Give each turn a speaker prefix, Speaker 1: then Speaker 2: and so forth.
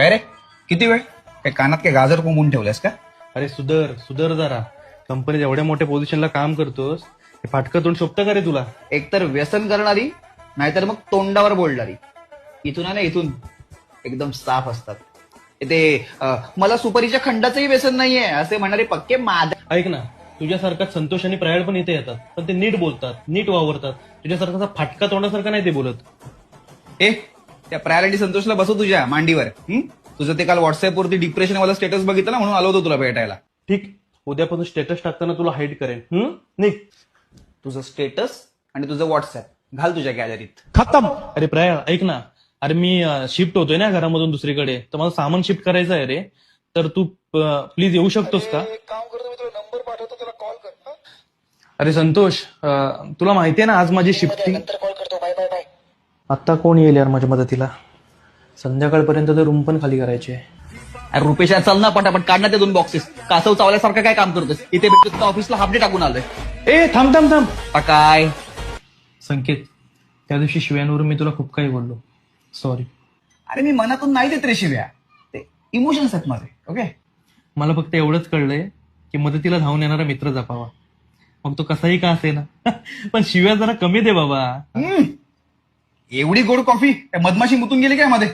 Speaker 1: काय रे? किती वेळ? काय कानात काय गाजर कोंबून ठेवलंस का?
Speaker 2: अरे सुधर सुधर जरा. कंपनीत एवढ्या मोठ्या पोझिशनला काम करतोस हे फाटकं तोंड शोभतं का रे तुला?
Speaker 1: एकतर व्यसन करणारी नाहीतर मग तोंडावर बोलणारी. इथून आहे ना इथून एकदम साफ असतात. ते अं, मला सुपारीच्या खंडाचंही व्यसन नाहीये असे म्हणणारे पक्के माद
Speaker 2: ऐक ना तुझ्यासारखा संतोष आणि प्रयाड पण इथे येतात. पण ते नीट बोलतात नीट वावरतात. तुझ्यासारखा असा फाटका तोंडासारखा नाही ते बोलत.
Speaker 1: ए त्या प्रायोरिटी संतोषला बसव तुझ्या मांडीवर. हं? तुझं ते काल व्हॉट्सअपवरती डिप्रेशन वाला स्टेटस बघितलं ना म्हणून आलो होतो तुला भेटायला.
Speaker 2: ठीक. उद्यापासून स्टेटस टाकताना तुला हाईड करेन. हम्म? निघ.
Speaker 1: तुझं स्टेटस आणि तुझं व्हॉट्सअप घाल तुझ्या गॅलरीत
Speaker 2: खतम. अरे प्रयाळ ऐक ना. अरे मी शिफ्ट होतोय ना घरामधून दुसरीकडे. तर मला सामान शिफ्ट करायचं आहे रे. तर तू प्लीज येऊ शकतोस का? अरे संतोष अं, तुला माहितीये ना आज माझी शिफ्टिंग आता कोण येईल यार माझ्या मदतीला? संध्याकाळपर्यंत तर रूम पण खाली करायची आहे.
Speaker 1: अरे रुपेशा चल ना पटापट काढ ना ते दोन बॉक्सेस कासव चावल्यासारखं काय काम करतोस इथे भेटतो ऑफिसला हाफ डे टाकून आलोय.
Speaker 2: ए थांब थांब थांब.
Speaker 1: आता काय?
Speaker 2: संकेत त्या दिवशी शिव्यांवरून मी तुला खूप काही बोललो. सॉरी
Speaker 1: अरे मी मनातून नाही देत रे शिव्या. ते इमोशन्स आहेत माझे ओके
Speaker 2: मला फक्त एवढंच कळलंय की मदतीला धावून येणारा मित्र जपावा. मग तो कसाही का असे ना पण शिव्या जरा कमी दे बाबा.
Speaker 1: एवढी गोड कॉफी काय मधमाशी मुतून गेली काय मध्ये